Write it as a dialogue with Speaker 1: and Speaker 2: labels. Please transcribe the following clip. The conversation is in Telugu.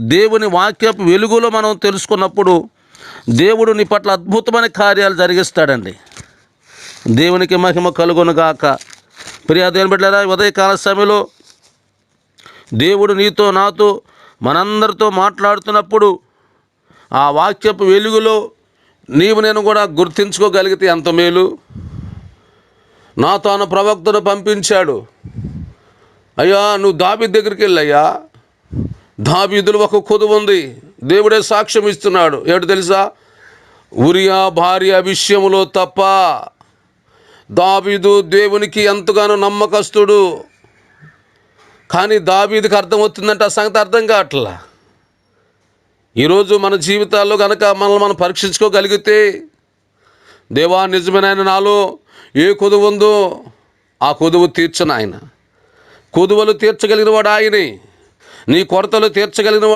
Speaker 1: దేవుని వాక్యపు వెలుగులో మనం తెలుసుకున్నప్పుడు దేవుడు నీ పట్ల అద్భుతమైన కార్యాలు జరిగిస్తాడండి. దేవునికి మహిమ కలుగును గాక. ప్రియా దేవుని బిడ్డలారా ఉదయకాల సమయంలో దేవుడు నీతో నాతో మనందరితో మాట్లాడుతున్నప్పుడు ఆ వాక్యపు వెలుగులో నీవు నేను కూడా గుర్తించుకోగలిగితే ఎంత మేలు. నా తాను ప్రవక్తను పంపించాడు. అయ్యా నువ్వు దాబి దగ్గరికి వెళ్ళయ్యా. దాబీదులో ఒక కొదువు ఉంది. దేవుడే సాక్ష్యం ఇస్తున్నాడు. ఏడు తెలుసా? ఉరియా భార్య విషయంలో తప్ప దాబీదు దేవునికి ఎంతగానో నమ్మకస్తుడు. కానీ దాబీదికి అర్థమవుతుందంటే ఆ సంగతి అర్థం కావట్లా. ఈరోజు మన జీవితాల్లో కనుక మనల్ని మనం పరీక్షించుకోగలిగితే దేవా నిజమైన నాలో? ఏ కొదువు ఉందో ఆ కొదువు తీర్చను ఆయన. కొదువలు తీర్చగలిగిన వాడు ఆయనే. నీ కొరతలు తీర్చగలిగిన